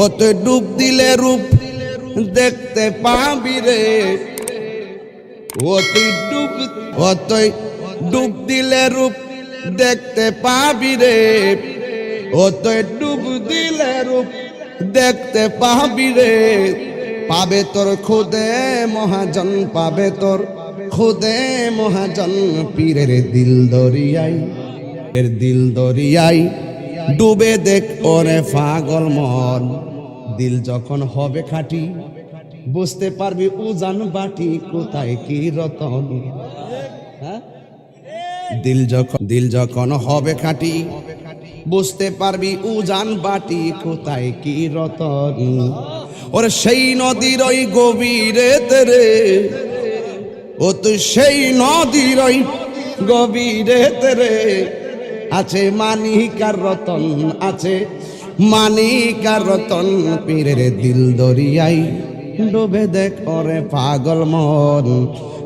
ওতে ডুব দিলে রূপ দেখতে পাবি রে। ওতে ডুব ওতে ডুব দিলে রূপ দেখতে পাবি রে। ওতে ডুব দিলে রূপ দেখতে পাবি রে। পাবে তোর খুদে মহাজন, পাবে তোর খুদে মহাজন, পীরের দিল দরিয়াই এর দিল দরিয়াই। ডুবে দেখ ওরে পাগল মন। দিল যখন হবে খাটি, বুঝতে পারবি উজান বাটি কোথায় কি রতন। হ্যাঁ? দিল যখন দিল যখন হবে খাটি, বুঝতে পারবি উজান বাটি কোথায় কি রতন। ওরে সেই নদীর ওই গভীরে তেরে, ও তো সেই নদীর ওই গভীরে তেরে। আছে মানিকার রতন, আছে মানিকার রতন, পীরের দিল দরিয়াই। ডুবে দেখ ওরে পাগল মন,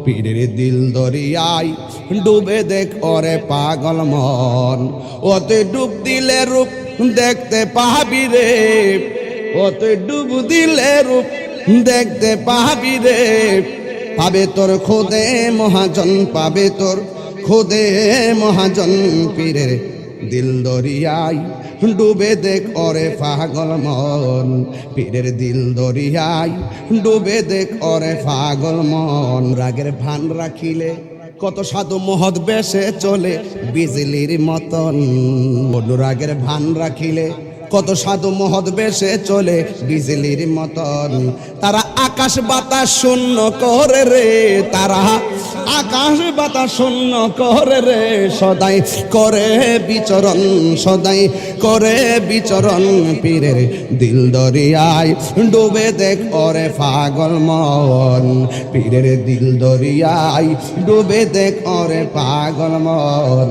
পীরের দিল দরিয়াই। ডুবে দেখ ওরে পাগল মন, ওতে ডুব দিলে রূপ দেখতে পাবি রে। ওতে ডুব দিলে রূপ দেখতে পাবি রে। পাবে তোর খোদে মহাজন, পাবে তোর খোদে মহাজন পীরের দিল দরিয়াই ডুবে দেখ ওরে পাগল মন। পীরের দিল দরিয়াই ডুবে দেখ ওরে পাগল মন। রাগের ভান রাখিলে কত সাধু মহৎ বেশে চলে বিজলির মতন। অনুরাগের ভান রাখিলে কত সাধু মহৎ বেশে চলে বিজলির মতন। তারা আকাশ বাতাস শূন্য করে রে, তারা আকাশ বাতাস শূন্য করে রে সদাই, করে বিচরণ, সদাই, করে বিচরণ পীরের দিল দরিয়ায়। ডুবে দেখ ওরে পাগল মন, পীরের দিল দরিয়ায়। ডুবে দেখ ওরে পাগল মন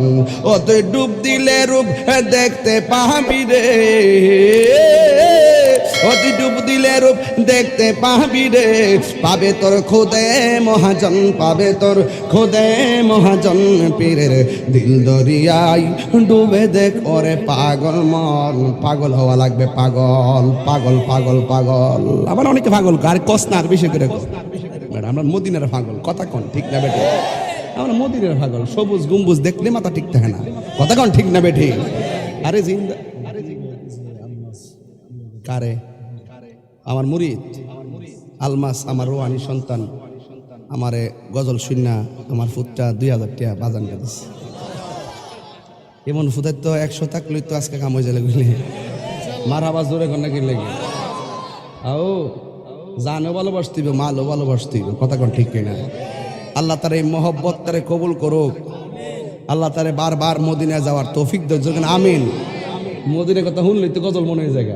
ও তুই ডুব দিলে রূপ দেখতে পাবি রে। অতি ডুব দিলে রূপ দেখতে পাবি রে। পাবে তোর খুদে মহাজন, পাবে তোর খোদে মহাজন পীরের দিল দরিয়াই, ডুবে দেখ ওরে পাগল মন। পাগল হওয়া লাগবে পাগল পাগল পাগল পাগল। আবার অনেকে পাগল আর কসনার বেশি করে আমরা মদিনার পাগল, কথা কন, ঠিক না বেটে আমরা মদিনার পাগল, সবুজ গম্বুজ দেখলে মাথা ঠিক থাকে না। কথা কন, ঠিক না বেঠি? আরে জিন্দা। কারে? আমার মুরিদ, আলমাস, আমার রোহানি সন্তান। আমারে গজল শূন্য আমার ফুটটা দুই হাজার টাকা বাজান কাটিস এমন ফুটের তো একশো থাকলে তো আজকে কাম হয়ে যাবে বুঝলি। মার আবার জোরে কন্যা কিনলে আও জানো ভালোবাসতিবে মালও ভালোবাসতিবে কথা কোন ঠিক কিনা। আল্লাহ তার এই মহব্বত তারে কবুল করুক। আল্লাহ তারে বারবার মদিনায় যাওয়ার তৌফিক দেন আমিন। মদিনের কথা শুনলে তো গজল মনে হয়ে জায়গা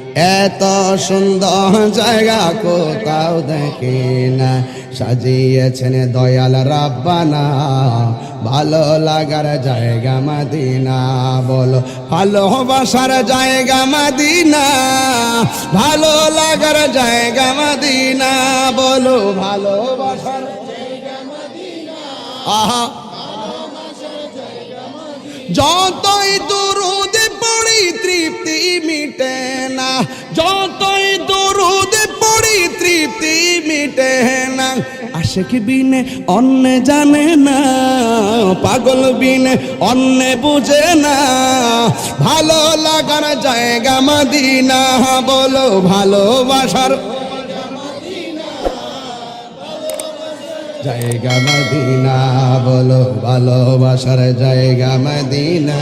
এত সুন্দর জায়গা কোথাও দেখি না। সাজিয়েছেন দয়াল রাব্বানা, ভালো লাগার জায়গা মাদিনা, বলো ভালোবাসার জায়গা মাদিনা, ভালো লাগার জায়গা মাদিনা, বলো ভালোবাসার আহা। যতই দুরুদ পড়ি, তৃপ্তি মিটে না। যতই দুরুদ পড়ি, তৃপ্তি মিটে না। আশেক বিনে, অন্য জানে না। পাগল বিনে, অন্য বুঝে না। ভালো লাগার জায়গা মাদিনা, বলো ভালোবাসার জায়গা মদিনা, বলো ভালোবাসার জায়গা মদিনা।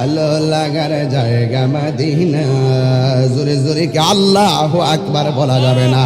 ভালো লাগার জায়গা মাদিনা। জোরে জোরে কি আল্লাহ আকবার বলা যাবে না।